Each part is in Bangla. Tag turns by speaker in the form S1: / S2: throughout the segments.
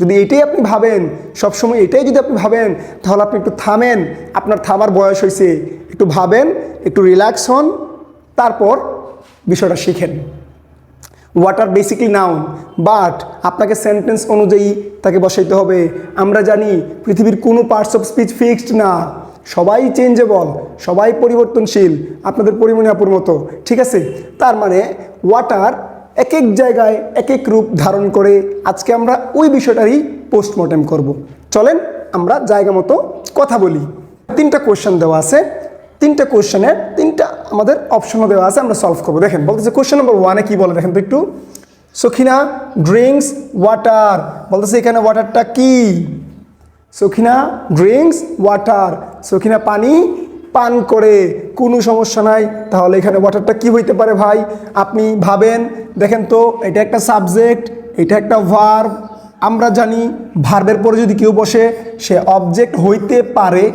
S1: যদি এটাই আপনি ভাবেন, সবসময় এটাই যদি আপনি ভাবেন, তাহলে আপনি একটু থামেন, আপনার থামার বয়স হয়েছে। একটু ভাবেন, একটু রিল্যাক্স হন, তারপর বিষয়টা শিখেন। ওয়াটার বেসিকলি নাউন বাট আপনাকে সেন্টেন্স অনুযায়ী তাকে বসাইতে হবে। আমরা জানি পৃথিবীর কোনো পার্টস অফ স্পিচ ফিক্সড না। সবাই চেঞ্জেবল সবাই পরিবর্তনশীল, আপনাদের পরিমণি আপুর মতো, ঠিক আছে? তার মানে ওয়াটার এক এক জায়গায় এক এক রূপ ধারণ করে আজকে আমরা ওই বিষয়টারই পোস্টমর্টেম করব। চলেন আমরা জায়গা মতো কথা বলি। তিনটা কোয়েশ্চেন দেওয়া আছে। তিনটা কোয়েশ্চেনের তিনটা আমাদের অপশনও দেওয়া আছে, আমরা সলভ করব। দেখেন, বলতেছে কোয়েশ্চেন নম্বর ওয়ানে কী বলে? দেখেন তো একটু। সখিনা ড্রিঙ্কস ওয়াটার বলতেছে এখানে ওয়াটারটা কি? সখিনা ড্রিঙ্কস ওয়াটার সখিনা, পানি, পান করে। কোনো সমস্যা নাই, তাহলে এখানে ওয়াটারটা কি হইতে পারে ভাই? আপনি ভাবেন দেখেন তো, এটা একটা সাবজেক্ট এটা একটা ভার্ব আমরা জানি ভার্বের পরে যদি কেউ বসে, সে অবজেক্ট হইতে পারে।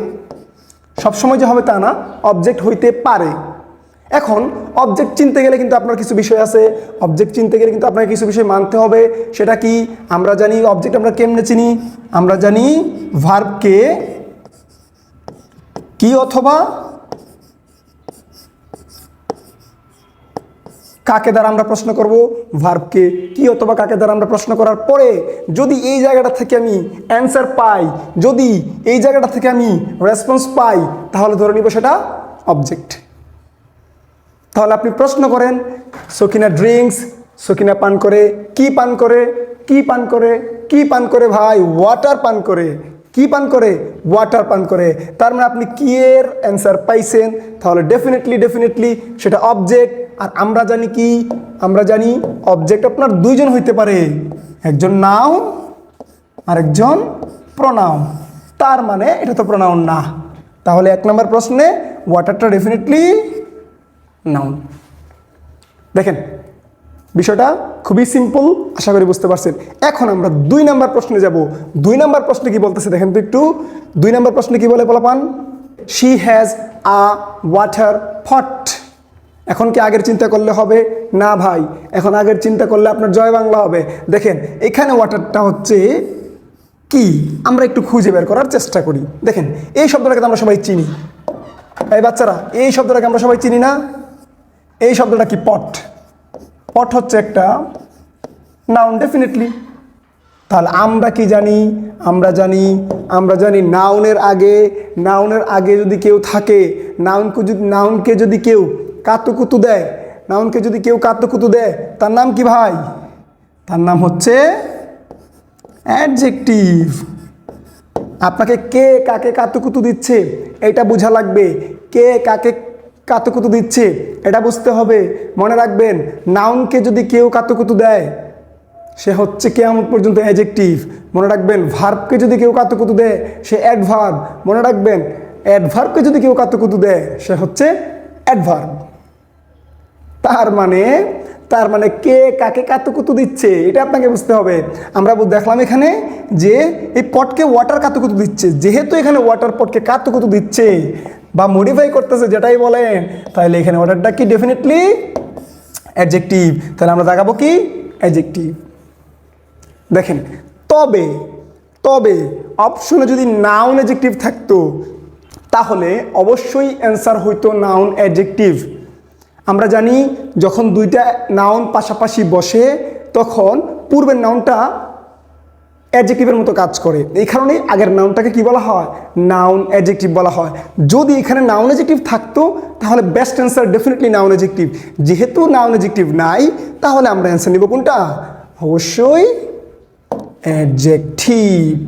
S1: সবসময় যে হবে তা না অবজেক্ট হইতে পারে। এখন অবজেক্ট চিনতে গেলে কিন্তু আপনার কিছু বিষয় আছে। অবজেক্ট চিনতে গেলে কিন্তু আপনাকে কিছু বিষয় মানতে হবে। সেটা কি? আমরা জানি অবজেক্ট আমরা কেমনে চিনি? আমরা জানি ভার্বকে কি অথবা কাকে দ্বারা আমরা প্রশ্ন করব? ভার্বকে কি অথবা কাকে দ্বারা আমরা প্রশ্ন করার পরে যদি এই জায়গাটা থেকে আমি অ্যান্সার পাই, যদি এই জায়গাটা থেকে আমি রেসপন্স পাই, তাহলে ধরে নিব সেটা অবজেক্ট তাহলে আপনি প্রশ্ন করেন সকিনা ড্রিঙ্কস সকিনা পান করে, কি পান করে, কি পান করে, কি পান করে ভাই ওয়াটার পান করে, কি পান করে ওয়াটার পান করে। তার মানে আপনি কি এর অ্যান্সার পাইছেন? তাহলে ডেফিনেটলি ডেফিনেটলি সেটা অবজেক্ট আর আমরা জানি কি? আমরা জানি অবজেক্ট আপনার দুইজন হইতে পারে। একজন নাউন আর একজন প্রনাউন তার মানে এটা তো প্রনাউন না। তাহলে এক নম্বর প্রশ্নে ওয়াটারটা ডেফিনেটলি নাউন দেখেন, বিষয়টা খুবই সিম্পল আশা করি বুঝতে পারছেন। এখন আমরা দুই নাম্বার প্রশ্নে যাব। দুই নাম্বার প্রশ্নে কি বলতেছে? দেখেন তো একটু। দুই নাম্বার প্রশ্নে কি বলে বলা পান শি হ্যাজ আ ওয়াটার ফট এখন কি আগের চিন্তা করলে হবে? না ভাই, এখন আগের চিন্তা করলে আপনার জয় বাংলা হবে। দেখেন, এখানে ওয়াটারটা হচ্ছে কি? আমরা একটু খুঁজে বের করার চেষ্টা করি। দেখেন, এই শব্দটাকে তো আমরা সবাই চিনি। এই বাচ্চারা, এই শব্দটাকে আমরা সবাই চিনি না? এই শব্দটা কি পট? পট হচ্ছে একটা নাউন ডেফিনেটলি তাহলে আমরা কি জানি? আমরা জানি আমরা জানি নাউনের আগে নাউনের আগে যদি কেউ থাকে নাউনকে যদি নাউনকে যদি কেউ কাতুকুতু দেয়। নাউনকে যদি কেউ কাতুকুতু দেয়, তার নাম কি ভাই? তার নাম হচ্ছে অ্যাডজেক্টিভ। আপনাকে কে কাকে কাতুকুতু দিচ্ছে, এটা বোঝা লাগবে। কে কাকে কাতুকুতু দিচ্ছে, এটা বুঝতে হবে। মনে রাখবেন, নাউনকে যদি কেউ কাতুকুতু দেয়, সে হচ্ছে কে কেয়ামত পর্যন্ত অ্যাজেক্টিভ মনে রাখবেন, ভার্বকে যদি কেউ কাতুকুতু দেয়, সে অ্যাডভার্ব। মনে রাখবেন, অ্যাডভার্বকে যদি কেউ কাতুকুতু দেয়, সে হচ্ছে অ্যাডভার্ব। তার মানে তার মানে কে কাকে কাতুকুতু দিচ্ছে, এটা আপনাকে বুঝতে হবে। আমরা দেখলাম এখানে যে এই পটকে ওয়াটার কাতুকুতু দিচ্ছে। যেহেতু এখানে ওয়াটার পটকে কাতুকুতু দিচ্ছে বা মডিফাই করতেছে, যেটাই বলেন, তাহলে এখানে ওয়াটারটা কি ডেফিনেটলি অ্যাডজেক্টিভ তাহলে আমরা দেখাবো কি? অ্যাডজেক্টিভ দেখেন, তবে তবে অপশনে যদি নাউন অ্যাডজেক্টিভ থাকতো, তাহলে অবশ্যই অ্যান্সার হইতো নাউন অ্যাডজেক্টিভ আমরা জানি যখন দুইটা নাউন পাশাপাশি বসে, তখন পূর্বের নাউনটা অ্যাডজেক্টিভের মতো কাজ করে। এই কারণেই আগের নাউনটাকে কি বলা হয়? নাউন অ্যাডজেক্টিভ বলা হয়। যদি এখানে নাউন অ্যাডজেক্টিভ থাকতো, তাহলে best answer definitely noun adjective যেহেতু নাউন অ্যাডজেক্টিভ নাই, তাহলে আমরা অ্যান্সার নিব কোনটা? অবশ্যই অ্যাডজেক্টিভ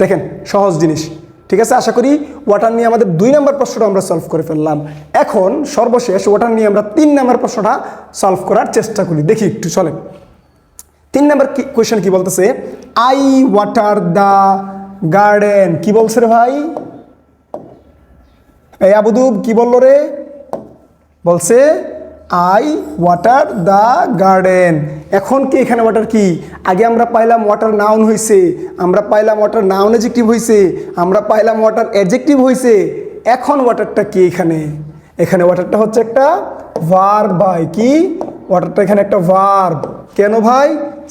S1: দেখেন, সহজ জিনিস। ঠিক আছে? আশা করি ওয়াটার নিয়ে আমাদের দুই নম্বর প্রশ্নটা আমরা সলভ করে ফেললাম। এখন সর্বশেষ ওয়াটার নিয়ে আমরা তিন নম্বর প্রশ্নটা সলভ করার চেষ্টা করি। দেখি একটু চলে তিন নম্বর কি কোয়েশ্চেন কি বলতেছে? আই ওয়াটার দ্য গার্ডেন কি বলছে রে ভাই? এই আবুদুব, কি বলল রে? বলছে আই ওয়াটার দ্য গার্ডেন। এখন কি এখানে ওয়াটার কি? আগে আমরা পাইলাম ওয়াটার নাউন হয়েছে আমরা পাইলাম ওয়াটার নাউন এজেক্টিভ হয়েছে আমরা পাইলাম ওয়াটার অ্যাডজেক্টিভ হয়েছে এখন ওয়াটারটা কি এখানে? এখানে ওয়াটারটা হচ্ছে একটা ভার্ব ভাই, কি? ওয়াটারটা এখানে একটা ভার্ব কেন ভাই?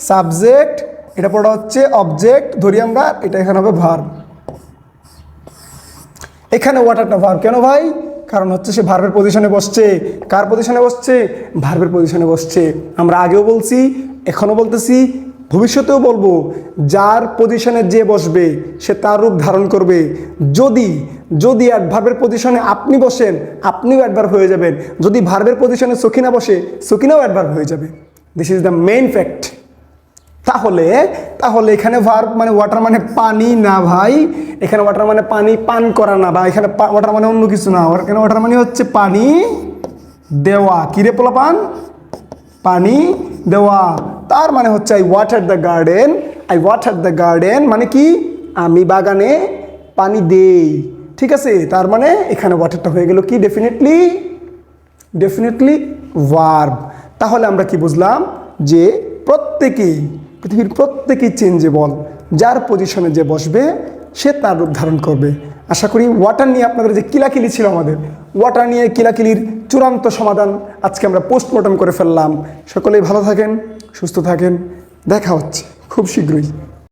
S1: সাবজেক্ট এটা পড়া হচ্ছে অবজেক্ট ধরি আমরা, এটা এখানে হবে ভার্ব এখানে ওয়াটারটা ভার্ব কেন ভাই? কারণ হচ্ছে সে ভার্বের পজিশনে বসছে। কার পজিশনে বসছে? ভার্বের পজিশনে বসছে। আমরা আগেও বলছি, এখনও বলতেছি, ভবিষ্যতেও বলব, যার পজিশনে যে বসবে, সে তার রূপ ধারণ করবে। যদি যদি ভার্বের পজিশনে আপনি বসেন, আপনিও অ্যাডভার্ব হয়ে যাবেন। যদি ভার্বের পজিশনে সখিনা বসে, সখিনাও অ্যাডভার্ব হয়ে যাবে। This is the main fact তাহলে তাহলে এখানে ভার্ব মানে ওয়াটার মানে পানি না ভাই। এখানে ওয়াটার মানে পানি পান করা না বা এখানে ওয়াটার মানে অন্য কিছু না। এখানে ওয়াটার মানে হচ্ছে পানি দেওয়া। কিরে পোলা পান পানি দেওয়া। তার মানে হচ্ছে I water the garden I water the garden মানে কি? আমি বাগানে পানি দেই। ঠিক আছে? তার মানে এখানে ওয়াটারটা হয়ে গেল কি? ডেফিনেটলি ডেফিনেটলি ভার্ব তাহলে আমরা কি বুঝলাম? যে প্রত্যেকেই পৃথিবীর প্রত্যেকেই চেঞ্জেবল যার পজিশনে যে বসবে, সে তার রূপ ধারণ করবে। আশা করি ওয়াটার নিয়ে আপনাদের যে কিলাকিলি ছিল আমাদের ওয়াটার নিয়ে কিলাকিলির চূড়ান্ত সমাধান আজকে আমরা পোস্টমর্টম করে ফেললাম। সকলেই ভালো থাকেন, সুস্থ থাকেন, দেখা হচ্ছে খুব শীঘ্রই।